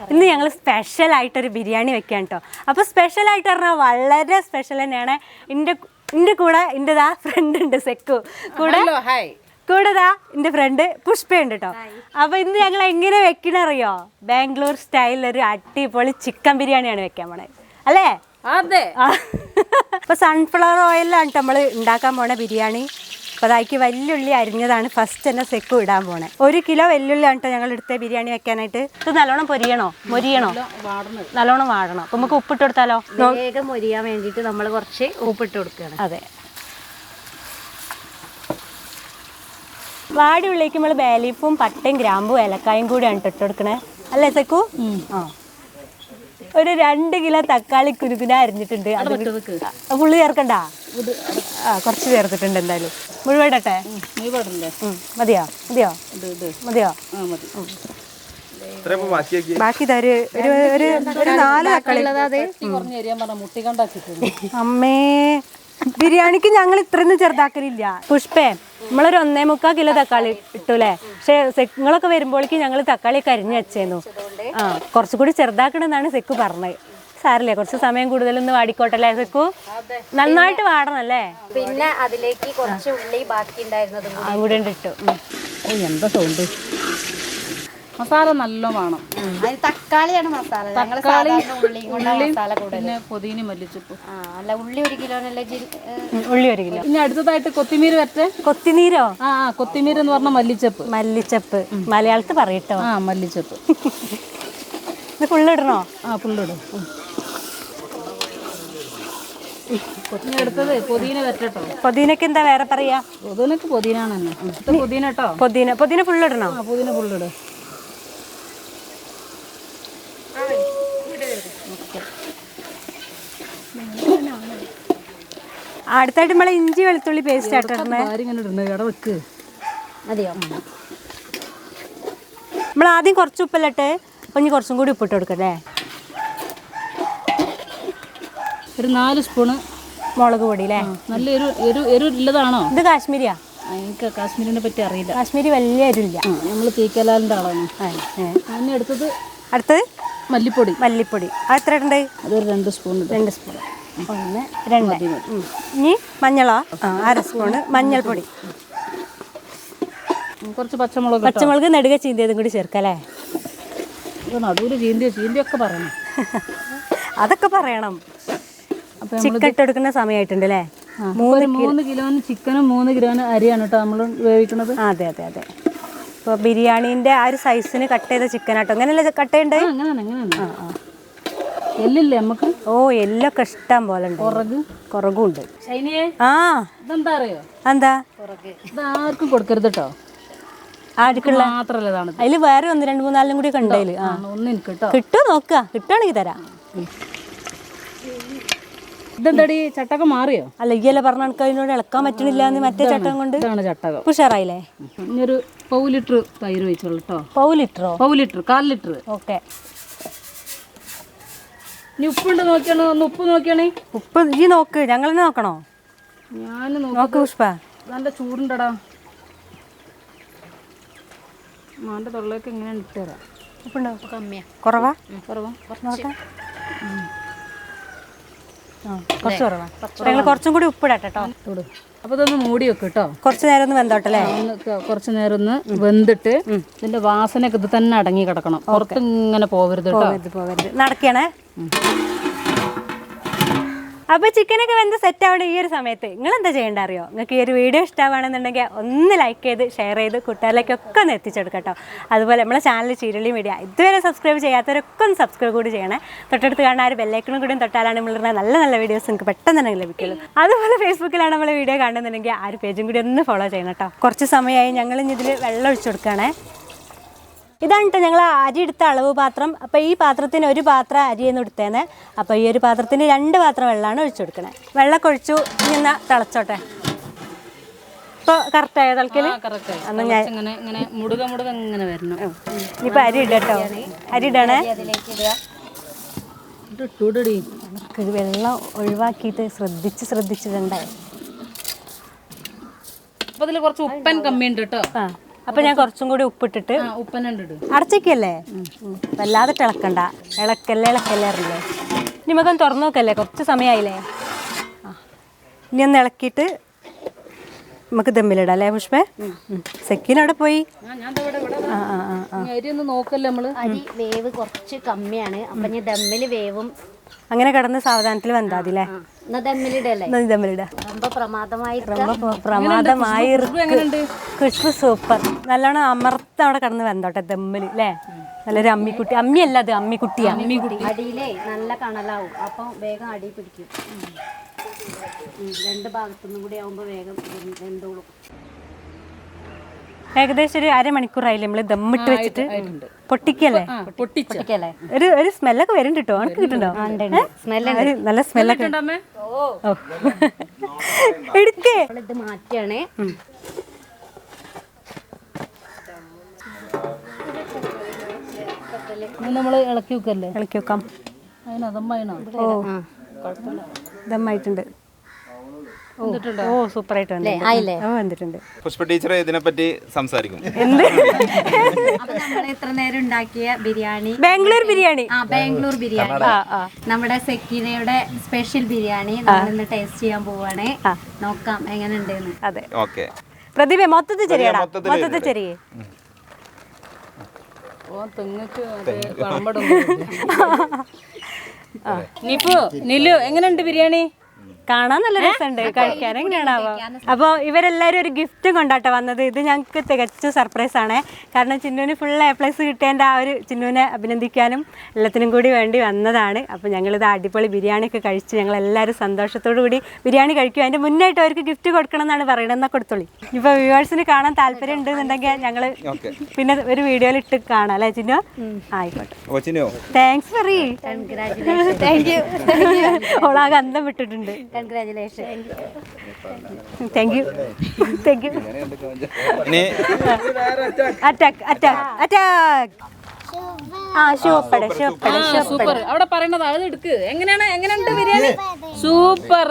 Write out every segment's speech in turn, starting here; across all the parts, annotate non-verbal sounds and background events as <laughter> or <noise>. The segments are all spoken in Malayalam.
ഇന്ന് ഞങ്ങൾ സ്പെഷ്യൽ ആയിട്ടൊരു ബിരിയാണി വെക്കാൻ കേട്ടോ അപ്പോൾ സ്പെഷ്യൽ ആയിട്ട് പറഞ്ഞാൽ വളരെ സ്പെഷ്യൽ തന്നെയാണ്. എന്റെ എന്റെ കൂടെ എന്റെ ദാ ഫ്രണ്ട് ഉണ്ട് സെക്കു. കൂടെ കൂടെ ദാ എന്റെ ഫ്രണ്ട് പുഷ്പയുണ്ട് കേട്ടോ അപ്പോൾ ഇന്ന് ഞങ്ങൾ എങ്ങനെ വെക്കണ അറിയോ? ബാംഗ്ലൂർ സ്റ്റൈലിൽ ഒരു അടിപൊളി ചിക്കൻ ബിരിയാണിയാണ് വെക്കാൻ പോണത് അല്ലേ? അതെ. അപ്പോൾ <laughs> അപ്പൊ സൺഫ്ലവർ ഓയിലാണ് നമ്മൾ ഉണ്ടാക്കാൻ പോണ ബിരിയാണി. അപ്പോൾ അതായിക്ക് വല്യുള്ളി അരിഞ്ഞതാണ് ഫസ്റ്റ് തന്നെ സെക്ക് ഇടാൻ പോണേ. ഒരു കിലോ വെല്ലുള്ളിയാണ് കേട്ടോ ഞങ്ങൾ എടുത്ത ബിരിയാണി വെക്കാനായിട്ട്. ഇത് നല്ലോണം പൊരിയണോ? മൊരിയണോ? നല്ലോണം വാടണം. അപ്പൊ നമുക്ക് ഉപ്പിട്ട് കൊടുത്താലോ? വേഗം മൊരിയാൻ വേണ്ടിയിട്ട് നമ്മൾ കുറച്ച് ഉപ്പിട്ട് കൊടുക്കുകയാണ്. അതെ. വാടി ഉള്ളിലേക്ക് നമ്മൾ ബേലീഫും പട്ടയും ഗ്രാമ്പും ഏലക്കായും കൂടിയാണ് ഇട്ട് കൊടുക്കണേ. അല്ലേ സെക്കു? ആ. ഒരു രണ്ട് കിലോ തക്കാളി കുരുകുന അരിഞ്ഞിട്ടുണ്ട്. അത് പുള്ളി ചേർക്കണ്ട? ആ കുറച്ച് ചേർത്തിട്ടുണ്ട് എന്തായാലും. മുഴുവൻ ഇടട്ടെ നീ പാടില്ലേ ഉം. മതിയോ? മതിയോ? മതിയോ? ബാക്കി ഒരു ഒരു നാല് തക്കാളി. അമ്മേ ബിരിയാണിക്ക് ഞങ്ങൾ ഇത്രയൊന്നും ചെറുതാക്കലില്ല. പുഷ്പേ നമ്മളൊരു ഒന്നേ മുക്കാൽ കിലോ തക്കാളി ഇട്ടൂലേ? പക്ഷെ സെക്കുകളൊക്കെ വരുമ്പോഴേക്കും ഞങ്ങൾ തക്കാളി കരിഞ്ഞു വെച്ചേന്നു. ആ കുറച്ചുകൂടി ചെറുതാക്കണമെന്നാണ് സെക്ക് പറഞ്ഞത്. സാറില്ലേ കുറച്ച് സമയം കൂടുതൽ കൂടുതലൊന്ന് വാടിക്കോട്ടല്ലേ സെക്കു നന്നായിട്ട് വാടണല്ലേ? പിന്നെ അതിലേക്ക് കുറച്ച് ഉള്ളി ബാക്കി ഉണ്ടായിരുന്നതും കൂടി ഇട്ടു ഓ എന്താ സൗണ്ട്? മസാല നല്ല വേണം. തക്കാളിയാണ് മസാല. തക്കാളി പിന്നെ പൊതിനി മല്ലിച്ചപ്പ്. ആ അല്ല ഉള്ളി ഒരു കിലോ ഉള്ളി ഒരു കിലോ. പിന്നെ അടുത്തതായിട്ട് കൊത്തിമീര് വരട്ടെ? കൊത്തിനീരോ? ആ ആ കൊത്തിമീര് എന്ന് പറഞ്ഞ മല്ലിച്ചപ്പ്. മല്ലിച്ചപ്പ്. മലയാളത്തിൽ പറയട്ടോ. ആ മല്ലിച്ചപ്പ്. ഇത് ഫുള്ളിടണോ? ആ പുള്ളിടും ഇനി അടുത്തത് പൊതിന വരട്ടോ പൊതീനക്ക് എന്താ വേറെ പറയാ? പൊതിനക്ക് പൊതിനാണ് തന്നെ ഇത് പൊതിന കേട്ടോ പൊതീന പൊതീന ഫുള്ളിടണോ ആ പൊതിന പുള്ളിട് അടുത്തായിട്ട് നമ്മളെ ഇഞ്ചി വെളുത്തുള്ളി പേസ്റ്റ് മതിയോ നമ്മൾ ആദ്യം കുറച്ച് ഉപ്പല്ലിട്ട് അപ്പം ഇനി കുറച്ചും കൂടി ഉപ്പിട്ട് കൊടുക്കല്ലേ ഒരു നാല് സ്പൂണ് മുളക് പൊടി അല്ലേ നല്ല എരു എരു എരു ഇല്ലതാണോ ഇത് കാശ്മീരിയാ. എനിക്ക് കാശ്മീരിനെ പറ്റി അറിയില്ല. കാശ്മീരി വലിയ എരില്ല. നമ്മൾ തീക്കലാലിന്റെ ആളാണ്. അതിന് അടുത്തത് അടുത്തത്? മല്ലിപ്പൊടി. മല്ലിപ്പൊടി. അത് എത്ര ഉണ്ട് അതൊരു രണ്ട് സ്പൂൺ രണ്ട് സ്പൂൺ. ഒന്ന് രണ്ട്. ഇനി മഞ്ഞളോ. അര സ്പൂണ് മഞ്ഞൾപ്പൊടി. കുറച്ച് പച്ചമുളക് പച്ചമുളക് നെടുക ചീന്തിയതും കൂടി ചേർക്കല്ലേ നടുവിൽ ചീന്തിയോ ചീന്തിയൊക്കെ പറയണം. <laughs> അതൊക്കെ പറയണം. ചിക്കൻ ഇട്ടെടുക്കുന്ന സമയമായിട്ടുണ്ട് അല്ലേ മൂന്ന് മൂന്ന് കിലോന് ചിക്കനും മൂന്ന് കിലോന് അരിയാണ് കേട്ടോ നമ്മൾ വേവിക്കുന്നത് അതെ അതെ അതെ. ഇപ്പോൾ ബിരിയാണിന്റെ ആ ഒരു സൈസിന് കട്ട് ചെയ്ത ചിക്കൻ ആട്ടോ അങ്ങനെയല്ലേ കട്ട് ചെയ്യണ്ടേ? അങ്ങനെയാണ് എല്ലില്ലേ നമുക്ക് ഓ എല്ലൊക്കെ ഇഷ്ടം പോലെ ഉണ്ട്. കുറകും? ഉണ്ട്. ആ. ഇതെന്താ അറിയോ? എന്താ? ഇത് ആർക്കും കൊടുക്കരുത് കേട്ടോ. ആർക്കുള്ള. അതിൽ വേറെ ഒന്ന് രണ്ട് മൂന്നാലും കൂടി കണ്ടതിൽ ആ. ഒന്ന് കേട്ടോ. നോക്കുക കിട്ടുകയാണെങ്കിൽ തരാം. ഇതെന്താടി ചട്ടകം മാറിയോ? അല്ല ഈയല്ലേ പറഞ്ഞ കണക്ക് അതിനോട് ഇളക്കാൻ പറ്റണില്ല എന്ന് മറ്റേ ചട്ടം കൊണ്ട് ഇതാണ് ചട്ടകം. ഉഷാറായില്ലേ? ഇനിയൊരു പൗ ലിറ്റർ തൈര് വെച്ചോളൂട്ടോ കേട്ടോ പൗ ലിറ്ററോ പൗ ലിറ്റർ കാൽ ലിറ്റർ ഓക്കെ. ഇനി ഉപ്പുണ്ട് നോക്കിയാണോ? ഒന്ന് ഉപ്പ് നോക്കിയാണേ? ഉപ്പ് ഈ നോക്ക് ഞങ്ങൾ തന്നെ നോക്കണോ? ഞാൻ നോക്കി. നോക്ക് പുഷ്പ. നല്ല ചൂടുണ്ടടാ. മാന്റെ തൊള്ളേക്ക് എങ്ങനെ ഇട്ടുതരാം ഉപ്പുണ്ടോ? കമ്മിയാ. കുറവാ? കുറവാ. നോക്കാം. ആ കുറച്ച് കുറവാണ് ഞങ്ങൾ കുറച്ചും കൂടി ഉപ്പിടട്ടെ. കേട്ടോ അപ്പൊ അപ്പോൾ ഇതൊന്ന് മൂടി വെക്ക് കേട്ടോ കുറച്ച് നേരം ഒന്ന് വെന്തോട്ടല്ലേ? ഒന്ന് കുറച്ച് നേരം ഒന്ന് വെന്തിട്ട് ഇതിന്റെ വാസനയൊക്കെ ഇത് തന്നെ അടങ്ങി കിടക്കണം. പുറത്ത് ഇങ്ങനെ പോവരുത് കേട്ടോ നടക്കണേ? അപ്പോൾ ചിക്കനൊക്കെ വെന്ത് സെറ്റ് ആവണ്ട ഈ ഒരു സമയത്ത് നിങ്ങൾ എന്താ ചെയ്യേണ്ട അറിയോ? നിങ്ങൾക്ക് ഈ ഒരു വീഡിയോ ഇഷ്ടമാണെന്നുണ്ടെങ്കിൽ ഒന്ന് ലൈക്ക് ചെയ്ത് ഷെയർ ചെയ്ത് കൂട്ടുകാരിലേക്കൊക്കെ ഒന്ന് എത്തിച്ചെടുക്കട്ടോ. കേട്ടോ അതുപോലെ നമ്മളെ ചാനൽ ചീരളി മീഡിയ ഇതുവരെ സബ്സ്ക്രൈബ് ചെയ്യാത്തവരൊക്കെ ഒന്ന് സബ്സ്ക്രൈബ് കൂടി ചെയ്യണേ. തൊട്ടടുത്ത് കാണാൻ ആ ഒരു കൂടി തൊട്ടാലാണ് നമ്മളുടെ നല്ല നല്ല വീഡിയോസ് നിങ്ങൾക്ക് പെട്ടെന്ന് തന്നെ ലഭിക്കുള്ളൂ. അതുപോലെ ഫേസ്ബുക്കിലാണ് നമ്മൾ വീഡിയോ കാണുന്നുണ്ടെങ്കിൽ ആ ഒരു പേജും കൂടി ഒന്ന് ഫോളോ ചെയ്യണം കേട്ടോ. കുറച്ച് സമയമായി ഞങ്ങൾ ഇതിൽ വെള്ളം ഒഴിച്ചു കൊടുക്കുകയാണേ. ഇതാണ് കേട്ടോ ഞങ്ങൾ അരി എടുത്ത അളവ് പാത്രം. അപ്പോൾ ഈ പാത്രത്തിന് ഒരു പാത്രം അരിയെന്ന് എടുത്തേനെ അപ്പോൾ ഈ ഒരു പാത്രത്തിന് രണ്ട് പാത്രം വെള്ളമാണ് ഒഴിച്ചു കൊടുക്കണേ. വെള്ളമൊക്കെ ഒഴിച്ചു ഇനി എന്നാ തിളച്ചോട്ടെ. ഇപ്പോൾ കറക്റ്റായോ തിളക്കൽ കറക്റ്റ് ഇങ്ങനെ ഇങ്ങനെ മുടുക മുടുക ഇങ്ങനെ വരണം. ഇനിയിപ്പോൾ അരി ഇടട്ടോ അരി ഇടണേ. ഇത് വെള്ളം ഒഴിവാക്കിയിട്ട് ശ്രദ്ധിച്ച് ശ്രദ്ധിച്ചിട്ടുണ്ടായി അപ്പോൾ ഇതിൽ കുറച്ച് ഉപ്പൻ കമ്മിയുണ്ട് കേട്ടോ ആ. അപ്പൊ ഞാൻ കുറച്ചും കൂടി ഉപ്പിട്ടിട്ട് ആ ഉപ്പനുണ്ട് ഇട് അടച്ചേക്കല്ലേ വല്ലാതെ ഇളക്കണ്ട ഇളക്കല്ലേ ഇളക്കല്ലേ അറിയില്ലേ? ഇനി മകൻ തുറന്നു നോക്കല്ലേ? കുറച്ച് സമയമായില്ലേ. ഇനി ഒന്ന് ഇളക്കിയിട്ട് നമുക്ക് ദമ്മിലിടാം അല്ലേ പുഷ്പേ? സെക്കിൻ അവിടെ പോയി. അരി ഒന്ന് നോക്കല്ലേ നമ്മൾ? അരി വേവ് കുറച്ച് കമ്മിയാണ്. അപ്പൊ ഞാൻ ദമ്മിൽ വേവും അങ്ങനെ കിടന്ന് സാവധാനത്തിൽ വന്നാതില്ലേ? പ്രമാദമായി കുഷ്പു സൂപ്പർ. നല്ലോണം അമർത്ത് അവിടെ കിടന്ന് വെന്തോട്ടെ ദമ്മിൽ അല്ലേ നല്ലൊരു അമ്മിക്കുട്ടി. അമ്മി അല്ല അത് അമ്മിക്കുട്ടിയാ. അടിയിലേ നല്ല കണലാവും. അപ്പൊ വേഗം അടി പിടിക്കും. രണ്ട് ഭാഗത്തുനിന്നും കൂടി ആവുമ്പോ വേഗം വെന്തോളും. ഏകദേശം ഒരു അരമണിക്കൂറായില്ലേ നമ്മൾ ദമ്മിട്ട് വെച്ചിട്ട്? പൊട്ടിക്കല്ലേ? പൊട്ടിക്കല്ലേ? ഒരു ഒരു സ്മെല്ലൊക്കെ വരുന്നുണ്ട് കേട്ടോ. അനക്ക് കിട്ടുണ്ടോ സ്മെല്ല് നല്ല സ്മെല്ലൊക്കെ എടുക്കേ. ഇത് മാറ്റിയാണ്. ഇനി നമ്മൾ ഇളക്കി വെക്കല്ലേ? ഇളക്കി വെക്കാം. അതിന് ദമ്മായിട്ടുണ്ട്. ഓ ഓ സൂപ്പർ ആയിട്ട് വന്നിട്ടുണ്ട്. പുഷ്പ ടീച്ചർ ഇതിനെപ്പറ്റി സംസാരിക്കും. എന്ത്? എത്ര നേരം ഉണ്ടാക്കിയ ബിരിയാണി? ബാംഗ്ലൂർ ബിരിയാണി. ആ ബാംഗ്ലൂർ ബിരിയാണി. നമ്മുടെ സെക്കീനയുടെ സ്പെഷ്യൽ ബിരിയാണി നമ്മൾ ഇന്ന് ടേസ്റ്റ് ചെയ്യാൻ പോവാണ്. നോക്കാം എങ്ങനെ ഉണ്ടെന്ന് അതെ. ഓക്കെ. പ്രതിഭ മൊത്തത്തിൽ ചെറിയടാ. മൊത്തത്തിൽ മൊത്തത്തിൽ ചെറിയ. ഓ തെങ്ങക്ക് <laughs> നിപ്പു നിലു എങ്ങനെയുണ്ട് ബിരിയാണി? കാണാൻ നല്ല രസമുണ്ട്. കഴിക്കാൻ എങ്ങനെയാണാവോ അപ്പോൾ ഇവരെല്ലാവരും ഒരു ഗിഫ്റ്റ് കൊണ്ടാട്ടോ വന്നത്. ഇത് ഞങ്ങൾക്ക് തികച്ചും സർപ്രൈസ് ആണ്. കാരണം ചിന്നുവിന് ഫുൾ എ പ്ലസ് കിട്ടേണ്ട ആ ഒരു ചിന്നുവിനെ അഭിനന്ദിക്കാനും എല്ലാത്തിനും കൂടി വേണ്ടി വന്നതാണ്. അപ്പോൾ ഞങ്ങളിത് അടിപൊളി ബിരിയാണി ഒക്കെ കഴിച്ച് ഞങ്ങൾ എല്ലാവരും സന്തോഷത്തോടു കൂടി ബിരിയാണി കഴിക്കും. അതിന്റെ മുന്നായിട്ട് അവർക്ക് ഗിഫ്റ്റ് കൊടുക്കണം എന്നാണ് പറയുന്നത്. എന്നാൽ കൊടുത്തോളി. ഇപ്പോൾ വ്യൂവേഴ്സിന് കാണാൻ താല്പര്യം ഉണ്ടെന്നുണ്ടെങ്കിൽ ഞങ്ങൾ പിന്നെ ഒരു വീഡിയോയിൽ ഇട്ട് കാണാം. അല്ലേ ചിന്നു? ആയിക്കോട്ടെ. താങ്ക്സ് പറയ് കൺഗ്രാറ്റുലേഷൻ താങ്ക് യു ഓളാകെ അന്തം വിട്ടിട്ടുണ്ട്. Congratulation thank you thank you ഇനി അറ്റാക്ക് അറ്റാക്ക് അറ്റാക്ക് ആ സൂപ്പർ അവിടെ പറയണത് അത് എടുക്ക്. എങ്ങനെയാണ് എങ്ങനെയുണ്ട് ബിരിയാണി? സൂപ്പർ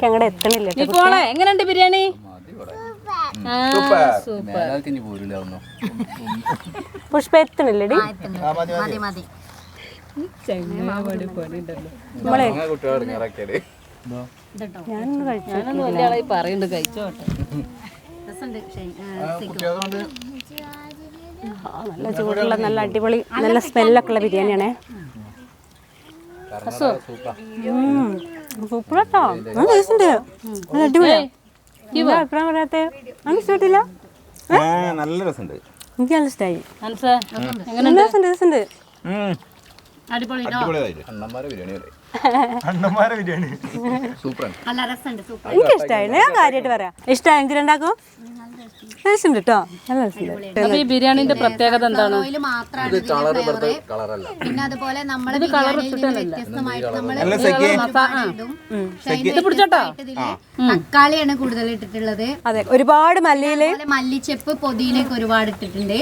ഞങ്ങളുടെ എത്തണില്ല ട്ടോ. നിപ്പോളെ എങ്ങനെയുണ്ട് ബിരിയാണി? പുഷ്പ എത്തണില്ലടി. നമ്മളെ ഇതട്ടോ. ഞാനൊന്ന് കഴിച്ചു ഞാനൊന്നും വലിയ ആളായി പറയുന്നുണ്ട് കഴിച്ചോട്ടെ. നല്ല ചൂടുള്ള നല്ല അടിപൊളി നല്ല സ്മെല്ലൊക്കെ ഉള്ള ബിരിയാണിയാണേ. നല്ല നല്ല അടിപൊളിയാ. എന്താ അഭിപ്രായം പറയാത്തെ? അങ്ങനെ ഇഷ്ടപ്പെട്ടില്ല? ആ, നല്ല രസമുണ്ട്. എനിക്ക് നല്ല ഇഷ്ടമായി രസമുണ്ട് രസമുണ്ട്. എനിക്ക് ഇഷ്ടമായി ഞാൻ കാര്യമായിട്ട് പറയാം. ഇഷ്ടമായി എനിക്ക് ഉണ്ടാക്കും രസമുണ്ട് കേട്ടോ നല്ല രസമുണ്ട്. ഈ ബിരിയാണിന്റെ പ്രത്യേകത എന്താണ്? ഓയിൽ മാത്രമാണ് ഫ്ലേവർ പിന്നെ അതുപോലെ നമ്മൾ ബിരിയാണിയിൽ വ്യത്യസ്തമായിട്ട് ഇടും. ഷൈനായിട്ട് ഇതിൽ തക്കാളിയാണ് കൂടുതൽ ഇട്ടിട്ടുള്ളത്. അതെ ഒരുപാട് മല്ലിയിൽ മല്ലിച്ചെപ്പ് പൊതിയിലേക്ക് ഒരുപാട് ഇട്ടിട്ടുണ്ട്.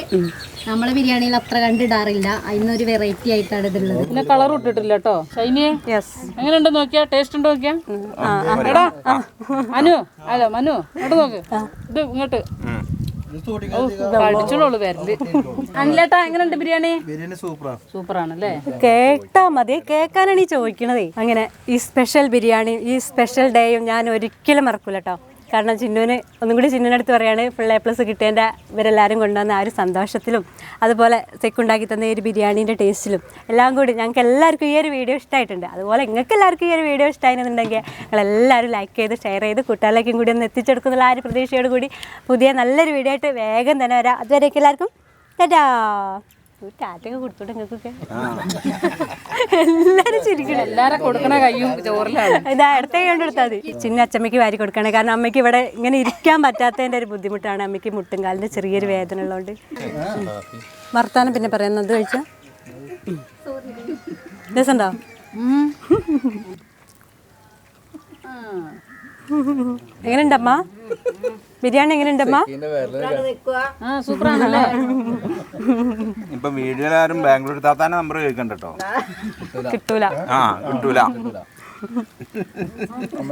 നമ്മൾ ബിരിയാണിയിൽ അത്ര കണ്ടിടാറില്ല. അതിനൊരു വെറൈറ്റി ആയിട്ടാണ് ഇതുള്ളത് പിന്നെ കളർ ഇട്ടിട്ടില്ല കേട്ടോ ഷൈനിയെ? യെസ് എങ്ങനെയുണ്ട് നോക്കിയാ? ടേസ്റ്റ് ഉണ്ടോ നോക്കിയാ? എടാ അനു അല്ല മനു നോക്ക്. ഇത് ഇങ്ങോട്ട്. പഠിച്ചോളൂ വരൽ അനിലേട്ടാ എങ്ങനെയുണ്ട് ബിരിയാണി? സൂപ്പറാണല്ലേ? കേട്ടാ മതി. കേൾക്കാനാണ് ഈ ചോദിക്കണതേ. അങ്ങനെ ഈ സ്പെഷ്യൽ ബിരിയാണി ഈ സ്പെഷ്യൽ ഡേയും ഞാൻ ഒരിക്കലും മറക്കൂല കേട്ടോ കാരണം ചിന്നുവിന് ഒന്നും കൂടി ചിന്നുവിന്റെ അടുത്ത് പറയാണ് ഫുൾ എ പ്ലസ് കിട്ടേണ്ട ഇവരെല്ലാവരും കൊണ്ടുവന്ന ആ ഒരു സന്തോഷത്തിലും അതുപോലെ സെക്കുണ്ടാക്കി തന്ന ഈ ഒരു ബിരിയാണീന്റെ ടേസ്റ്റിലും എല്ലാം കൂടി ഞങ്ങൾക്ക് എല്ലാവർക്കും ഈ ഒരു വീഡിയോ ഇഷ്ടമായിട്ടുണ്ട് അതുപോലെ നിങ്ങൾക്ക് എല്ലാവർക്കും ഈ ഒരു വീഡിയോ ഇഷ്ടമായിരുന്നുണ്ടെങ്കിൽ നിങ്ങളെല്ലാവരും ലൈക്ക് ചെയ്ത് ഷെയർ ചെയ്ത് കൂട്ടുകാരിലേക്കും കൂടി ഒന്ന് എത്തിച്ചെടുക്കുന്ന ആ ഒരു പ്രതീക്ഷയോട് കൂടി പുതിയ നല്ലൊരു വീഡിയോ ആയിട്ട് വേഗം തന്നെ വരാം. അതുവരേക്കും എല്ലാവർക്കും ടാറ്റാ! ടാറ്റൊക്കെ കൊടുത്തോട്ടെ നിങ്ങൾക്കൊക്കെ എല്ലാരും ചിരിക്കണം. എല്ലാരെ കൊടുക്കണ കയ്യും ചോറിലാണ്. ഇതാ അടുത്ത കണ്ടെടുത്താൽ മതി. ചിന്ന അച്ചമ്മയ്ക്ക് വാരി കൊടുക്കണേ. കാരണം അമ്മയ്ക്ക് ഇവിടെ ഇങ്ങനെ ഇരിക്കാൻ പറ്റാത്തതിന്റെ ഒരു ബുദ്ധിമുട്ടാണ് അമ്മയ്ക്ക് മുട്ടും കാലിന്റെ ചെറിയൊരു വേദന ഉള്ളതുകൊണ്ട് വർത്താനം പിന്നെ പറയുന്നത് കഴിച്ച? രസമുണ്ടോ എങ്ങനെയുണ്ടമ്മ ബിരിയാണി എങ്ങനെയുണ്ടമ്മ ആ സൂപ്പറാണല്ലേ? ഇപ്പൊ വീഡിയോയിലാരും ബാംഗ്ലൂർ താത്താനെ നമ്പർ ചോദിക്കണ്ട കിട്ടൂല. ആ കിട്ടൂല.